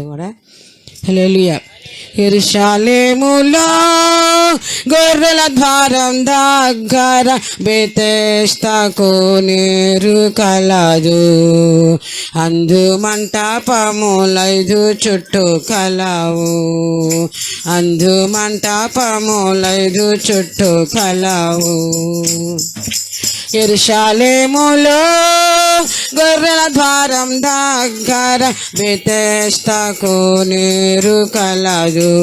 కూడా హల్లెలూయా. ఎరుషాలేములో గొర్రెల ద్వారం దగ్గర బెతేస్తకు నీరు కలదు. అందు మంటపములైదు చుట్టూ కలవు. అందు మంటపములైదు చుట్టూ కలవు. ఎరుషాలేములో గొర్రెల ద్వారం దగ్గర వితేష్టకు నీరు కలదు.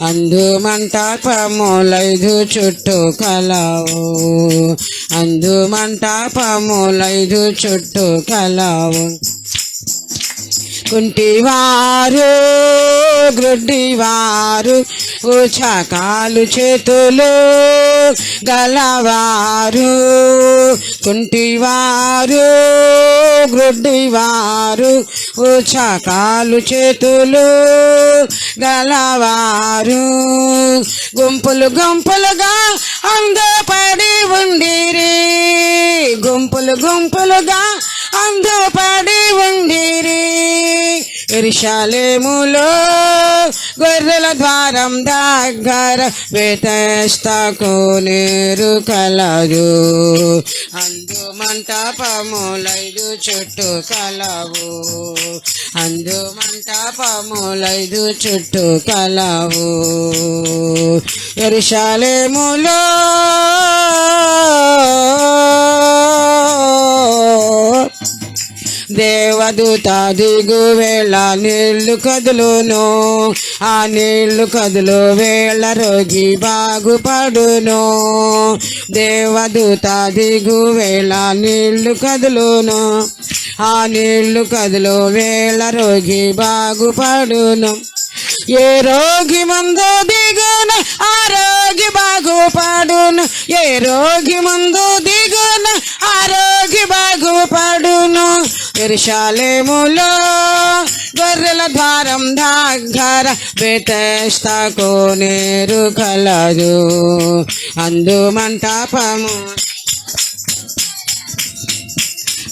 అందు మంటపములైదు చుట్టూ కలవు. అందు మంటపములైదు చుట్టూ కలవు. కుంటివారు గ్రుడ్డివారు ఉచకాలు చేతులు గలవారు. కుంటివారు గ్రుడ్డివారు ఉచకాలు చేతులు గలవారు. గుంపులు గుంపులుగా అందపడి ఉండిరి. గుంపులు గుంపులుగా అందపడి ఉండిరి ఎరిశాలేములో గొర్రెల ద్వారం దగ్గర వేతస్తకు నీరు కలదు అందు మంటపములైదు చుట్టూ కలవు. అందు మంటపములైదు చుట్టూ కలవు. ఎరిశాలేములో దేవదూత దిగు వేళ నీళ్ళు కదులును. ఆ నీళ్ళు కదులు వేళ రోగి బాగుపడును. దేవదూత దిగు వేళ నీళ్ళు కదులును. ఆ నీళ్ళు కదులు వేళ రోగి బాగుపడును. ఏ రోగి మందు దిగున ఆ రోగి బాగుపడును. ఏ రోగి మందు దిగున ఆ రోగి బాగుపడును. ఎరుషాలేములో గొర్రెల ద్వారం దగ్గర బెతస్తకు నేరు కలదు. అందు మంటపము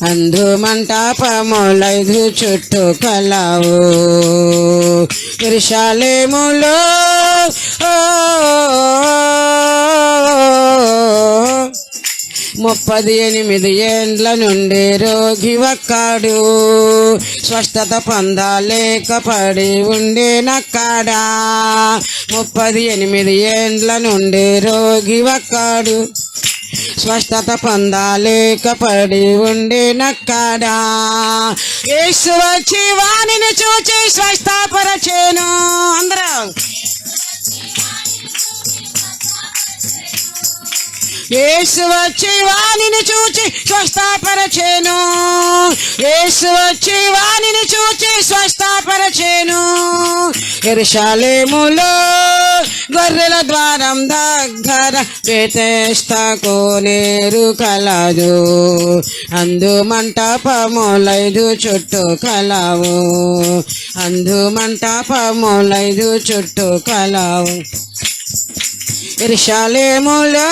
అందు మంటపములైదు చుట్టూ కలవు. ఇరుషాలేములో ముప్పది ఎనిమిది ఏండ్ల నుండి రోగి ఒక్కడు స్వస్థత పొందలేకపడి పడి నక్కడా ముప్పది ఎనిమిది ఏండ్ల నుండి రోగి ఒక్కడు స్వస్థత పొందలేక పడి ఉండి నక్కడా యేసు వచ్చి వాణిని చూచి స్వస్థపరచేను. అందరూ. యేసు వచ్చి వాణిని చూచి స్వస్థపరచేను. యేసు వచ్చి వాణిని చూచి స్వస్థపరచేను. ఎరుషాలేములో గొర్రెల ద్వారం దగ్గర బెతెస్తకు నీరు కలదు. అందు మంటపములైదు చుట్టూ కలవు. అందు మంటపములైదు చుట్టూ కలవు. ఇర్షాలేములో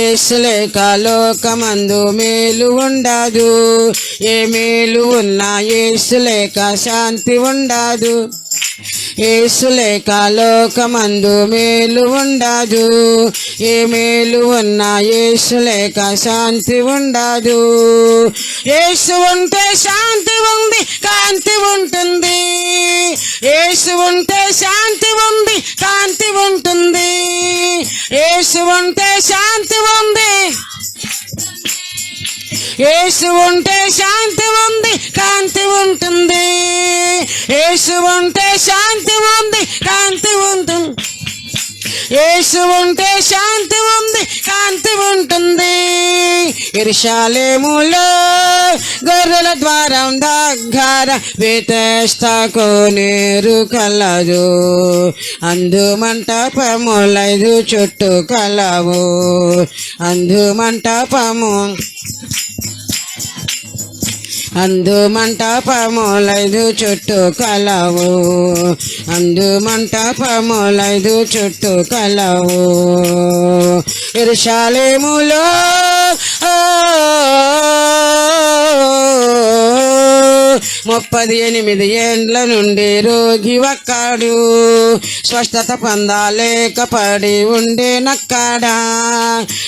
ఏసులేక లోకమందు మేలు ఉండదు. ఏ మేలు ఉన్నా ఏసులేక శాంతి ఉండదు. ఏసులేక లోకమందు మేలు ఉండదు. ఏ మేలు ఉన్నా ఏసులేక శాంతి ఉండదు. ఏసు ఉంటే శాంతి ఉంది కాంతి ఉంటుంది. ఏసు ఉంటే శాంతి ఉంది కాంతి ఉంటుంది. ఏసు ఉంటే శాంతి ఉంది. ఏసు ఉంటే శాంతి ఉంది కాంతి ఉంటుంది. ఏసు ఉంటే శాంతి యేసు ఉంటే శాంతి ఉంది కాంతి ఉంటుంది. ఇర్షాలేములో గొర్రెల ద్వారం దగ్గర వేతస్తకు నీరు కలదు. అందు మంటపములైదు చుట్టూ కలవు. అందు మంటపము అందు మంటపములైదు చుట్టూ కలవు. అందు మంటపములైదు చుట్టూ కలవు. ఇర్షాలేములో ముప్పది ఎనిమిది ఏండ్ల నుండి రోగి ఒక్కాడు స్వస్థత పొందాలేక పడి ఉండే నక్కాడా.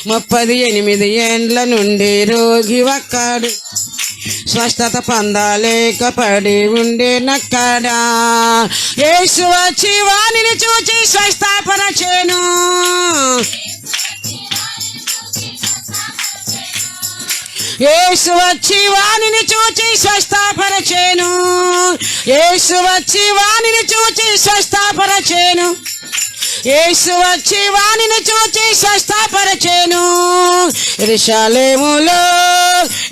ముప్పది ఎనిమిది ఏండ్ల నుండి రోగి ఒక్కాడు స్వస్థత పొందాలేక పడి ఉండే నక్కడా. ఏసు వచ్చి వాణిని చూచి స్వస్థపరచేను యేసు వచ్చి వాణిని చూచి స్వస్థపరచేను. యేసు వచ్చి వాణిని చూచి స్వస్థపరచేను. యేసు వచ్చి వాణిని చూచి స్వస్థపరచేను. రిషాలేములో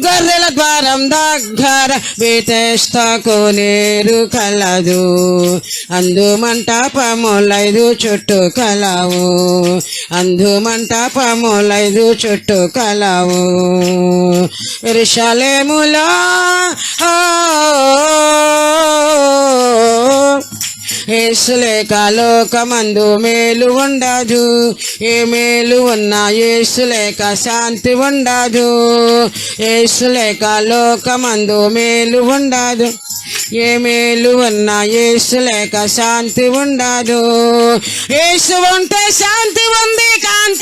గొర్రెల ద్వారం దగ్గర బేతేస్తకు నేరు కలదు. అందు మంటపములైదు చుట్టూ కలవు. అందు మంటపములైదు చుట్టూ కలవు. రిషాలేములో ఏసులేక లోకమందు మేలు ఉండదు. ఏ మేలు ఉన్నా ఏసులేక శాంతి ఉండదు. ఏసులేక లోకమందు మేలు ఉండదు. ఏ మేలు ఉన్నా ఏసు లేక శాంతి ఉండదు. ఏసు ఉంటే శాంతి ఉంది కాంతి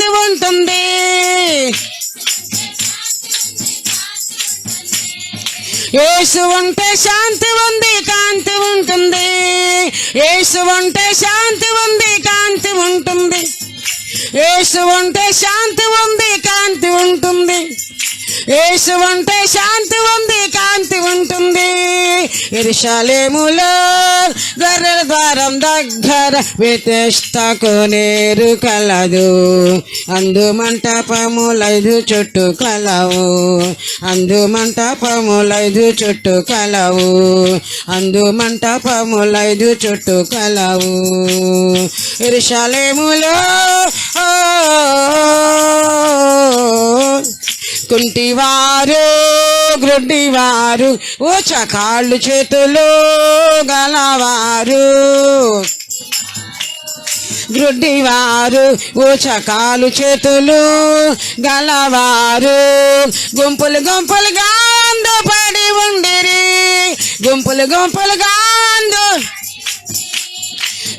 యేసు ఉంటే శాంతి ఉంది కాంతి ఉంటుంది. యేసు ఉంటే శాంతి ఉంది కాంతి ఉంటుంది. యేసు ఉంటే శాంతి ఉంది కాంతి ఉంటుంది. యేసు ఉంటే శాంతి ఉంది కాంతి ఉంటుంది. ఇరుషాలేములో గొర్రెల ద్వారం దగ్గర వ్యతిష్టకు నేరు కలదు. అందు మంటపములైదు చుట్టూ కలవు. అందు మంటపములైదు చుట్టూ కలవు. అందు మంటపములైదు చుట్టూ కలవు. ఇరుషాలేములో కుంటివారు గ్రుడ్డివారు ఊచ కాళ్ళు చేతులు గలవారు. గ్రుడ్డివారు చకాలు చేతులు గలవారు. గుంపులు గుంపులుగా అందు పడి ఉండిరి. గుంపులు గుంపులుగా అందు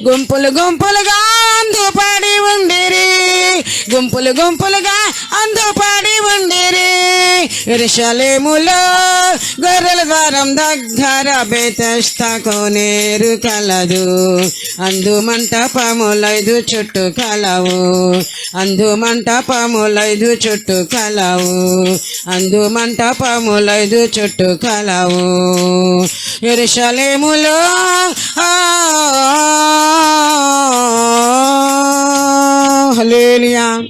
గుంపులు గుంపులుగా అందుపడి ఉండిరి. గుంపులు గుంపులుగా అందుపడి ఉండిరి. ఇరుషలేములో గొర్రెల ద్వారం దగ్గర బేతస్తకు నేరు కలదు. అందు మంటపములైదు చుట్టూ కలవు. అందు మంటపములైదు చుట్టూ కలవు. అందు మంటపములైదు చుట్టూ కలవు. ఇరుషలేములో హలేలియా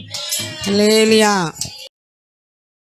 హలేలియా